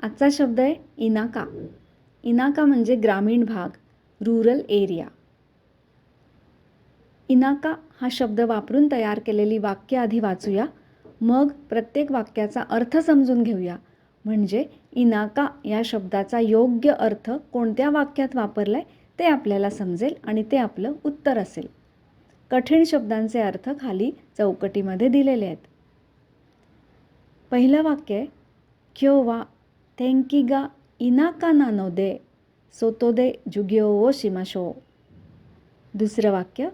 आजचा शब्द आहे इनाका. इनाका म्हणजे ग्रामीण भाग रुरल एरिया इनाका हा शब्द वापरून तयार केलेली वाक्य आधी वाचूया. मग प्रत्येक वाक्याचा अर्थ समजून घेऊया. म्हणजे इनाका या शब्दाचा योग्य अर्थ कोणत्या वाक्यात वापरला आहे ते आपल्याला समजेल आणि ते आपलं उत्तर असेल. कठीण शब्दांचे अर्थ खाली चौकटीमध्ये दिलेले आहेत. पहिलं वाक्य आहे क्यो वा थेंकिगा इनाका नानो दे सोतो दे जुग्यो ओ शिमाशो दुसरं वाक्य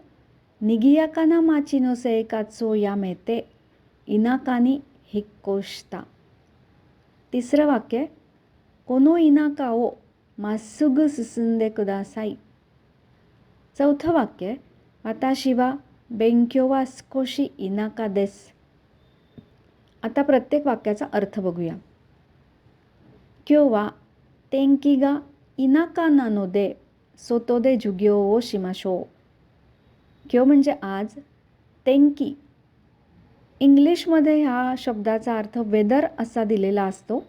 निगियाकाना माचिनो से एकाचो या मेते इनाकानी हिक्कोष्ता तिसरं वाक्य आहे कोनो इनाका ओ मासुग सुसुंदे कुदासाई चौथं वाक्य आहे वाताशिवा बेंक्योवा स्कोशी इनाका देस आता प्रत्येक वाक्याचा अर्थ बघूया क्योवा तेंकिगा नानो दे दे ओ म्हणजे आज तेंकी इंग्लिशमध्ये ह्या शब्दाचा अर्थ वेदर असा दिलेला असतो.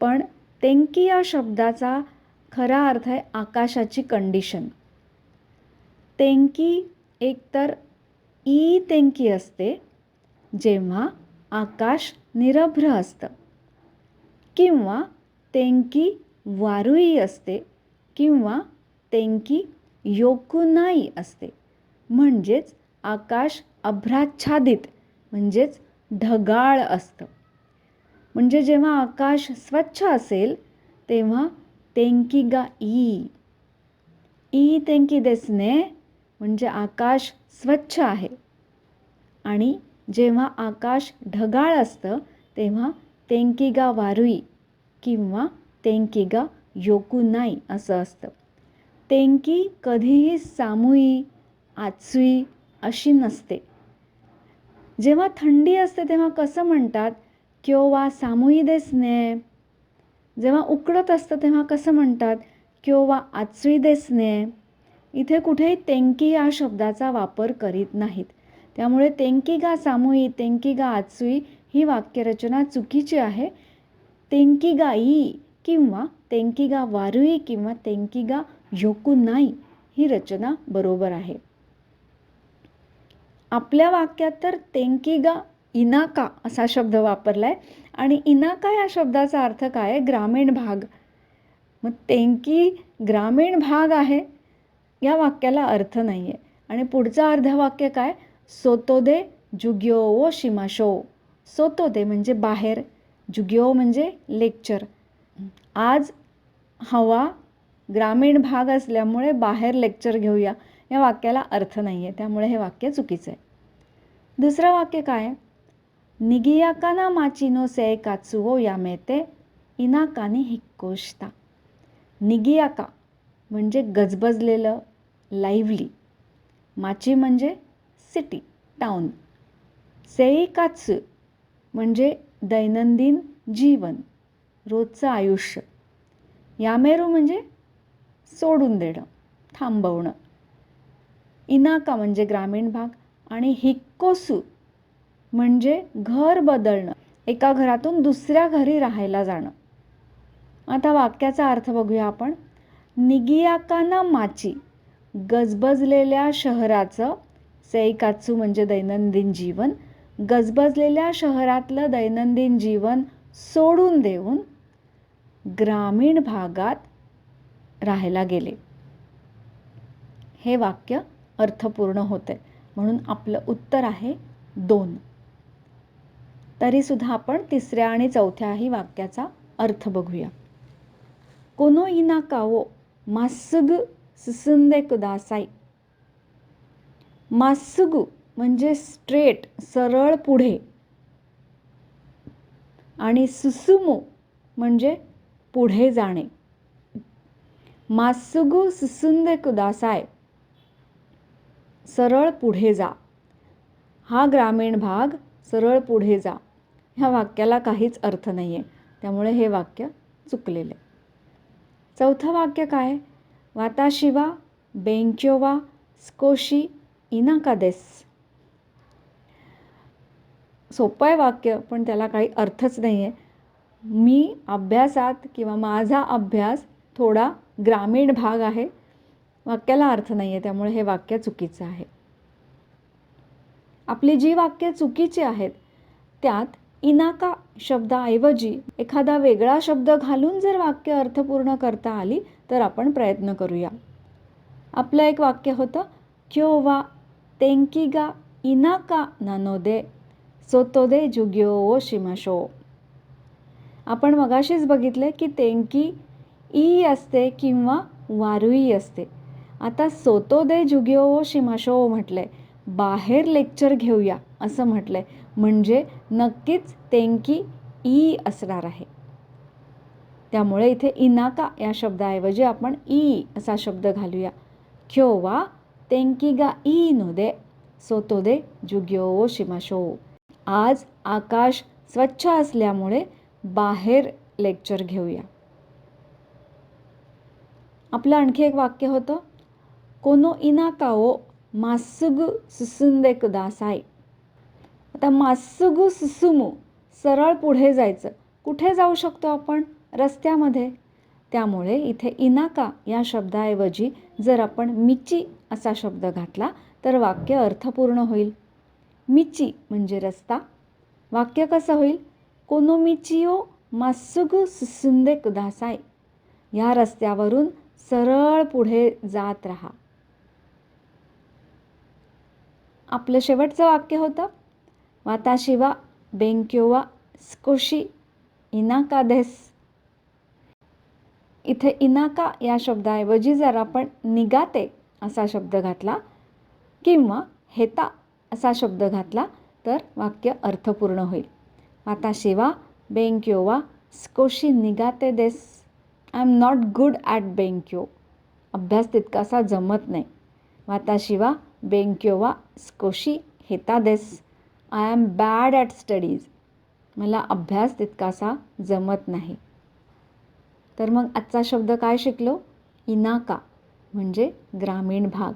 पण तेंकी या शब्दाचा खरा अर्थ आहे आकाशाची कंडिशन तेंकी एकतर ई तेंकी असते जेव्हा आकाश निरभ्र असतं. किंवा तेंकी वारुई असते किंवा तेंकी योकुनाई असते. म्हणजेच आकाश अभ्राच्छादित म्हणजेच ढगाळ असतं. म्हणजे जेव्हा आकाश स्वच्छ असेल तेव्हा तेंकी गा ई. ई तेंकी देसने म्हणजे आकाश स्वच्छ आहे. आणि जेव्हा आकाश ढगाळ असतं तेव्हा तेंकिगा वारुई किंवा तेंकिगा योकुनाई असं असतं. तेंकी कधीही सामुई आचुई अशी नसते. जेव्हा थंडी असते तेव्हा कसं म्हणतात? क्योवा सामुई देसने जेव्हा उकडत असतं तेव्हा कसं म्हणतात? क्योवा आचुई देसने इथे कुठेही तेंकी या शब्दाचा वापर करीत नाहीत. त्यामुळे तेंकिगा सामुई तेंकिगा आचवी ही वाक्यरचना चुकीची आहे. तेंकिगा ई किंवा तेंकिगा वारुई किंवा तेंकिगा नाही ही रचना बरोबर आहे. आपल्या वाक्यात तर तेंकिगा इनाका असा शब्द वापरला आहे आणि इनाका या शब्दाचा अर्थ काय आहे? ग्रामीण भाग. मग तेंकी ग्रामीण भाग आहे या वाक्याला अर्थ नाही आहे आणि पुढचं अर्धवाक्य काय? सोतोदे जुग्यो ओ शिमाशो. सोतोदे म्हणजे बाहेर जुग्यो म्हणजे लेक्चर आज हवा ग्रामीण भाग असल्यामुळे बाहेर लेक्चर घेऊया. या वाक्याला अर्थ नाही आहे त्यामुळे हे वाक्य चुकीचं आहे. दुसरं वाक्य काय? निगियाकाना माचिनो से काचुओ यामेते इनाकानी हिक्कोष्ता निगियाका म्हणजे गजबजलेलं लाईव्हली माची म्हणजे सिटी टाऊन सेई काचू. म्हणजे दैनंदिन जीवन रोजचं आयुष्य. यामेरू म्हणजे सोडून देणं थांबवणं. इनाका म्हणजे ग्रामीण भाग आणि हिक्कोसू म्हणजे घर बदलणं एका घरातून दुसऱ्या घरी राहायला जाणं. आता वाक्याचा अर्थ बघूया आपण. निगियाकाना माची गजबजलेल्या शहराचं सैकाचू म्हणजे दैनंदिन जीवन गजबजलेल्या शहरातलं दैनंदिन जीवन सोडून देऊन ग्रामीण भागात राहायला गेले. हे वाक्य अर्थपूर्ण होते. म्हणून आपलं उत्तर आहे दोन. तरीसुद्धा आपण तिसऱ्या आणि चौथ्याही वाक्याचा अर्थ बघूया. कोनो इनाकाओ मासुग सुसुंदे कुदासाई. मासुगू म्हणजे स्ट्रेट सरळ पुढे. आणि सुसुमू म्हणजे पुढे जाणे. मासुगू सुसुंदे कुदासाय सरळ पुढे जा. हा ग्रामीण भाग सरळ पुढे जा. ह्या वाक्याला काहीच अर्थ नाही आहे त्यामुळे हे वाक्य चुकलेलं. आहे चौथं वाक्य काय? वाताशिवा बेंक्योवा स्कोशी इनाकादेस. सोपं आहे वाक्य पण त्याला काही अर्थच नाही आहे. मी अभ्यासात किंवा माझा अभ्यास थोडा ग्रामीण भाग आहे. वाक्याला अर्थ नाही आहे त्यामुळे हे वाक्य चुकीचं आहे. आपली जी वाक्य चुकीची आहेत त्यात इनाका शब्दाऐवजी एखादा वेगळा शब्द घालून जर वाक्य अर्थपूर्ण करता आली तर आपण प्रयत्न करूया. आपलं एक वाक्य होतं क्यो वा तेंकिगा इनाका नानोदे सोतोदे जुग्यो ओ शिमाशो. आपण मगाशीच बघितले की तेंकी ई असते किंवा वारुई असते. आता सोतोदे जुग्यो ओ शिमाशो म्हटलंय बाहेर लेक्चर घेऊया असं म्हटलंय म्हणजे नक्कीच तेंकी ई असणार आहे. त्यामुळे इथे इनाका या शब्दाऐवजी आपण ई असा शब्द घालूया. क्यो वा तेंकी गा ई नो दे. सोतो दे जुग्यो ओ शिमाशो. आज आकाश स्वच्छ असल्यामुळे बाहेर लेक्चर घेऊया. आपलं आणखी एक वाक्य होतं कोनो इनाकाओ मासुग सुसुंदे कुदासाय आता मासुगु सुसुमू सरळ पुढे जायचं. कुठे जाऊ शकतो आपण? रस्त्यामध्ये. त्यामुळे इथे इनाका या शब्दाऐवजी जर आपण मिची असा शब्द घातला तर वाक्य अर्थपूर्ण होईल. मिची म्हणजे रस्ता. वाक्य कसं होईल? कोनोमिचिओ मासुग सुसुंदे कुदासाई या रस्त्यावरून सरळ पुढे जात राहा. आपलं शेवटचं वाक्य होतं. वाताशिवा बेंक्योवा स्कोशी इनाका देस. इथे इनाका या शब्दाऐवजी जर आपण निगाते असा शब्द घातला किंवा हेता असा शब्द घातला तर वाक्य अर्थपूर्ण होईल. वाताशिवा बेंक्योवा स्कोशी निगाते देस. I am not good at बेंक्यो. अभ्यास तितकासा जमत नाही. वाताशिवा बेंक्योवा स्कोशी हेता देस. I am bad at studies मला अभ्यास तितकासा जमत नाही. तर मग आजचा शब्द काय शिकलो? इनाका म्हणजे ग्रामीण भाग.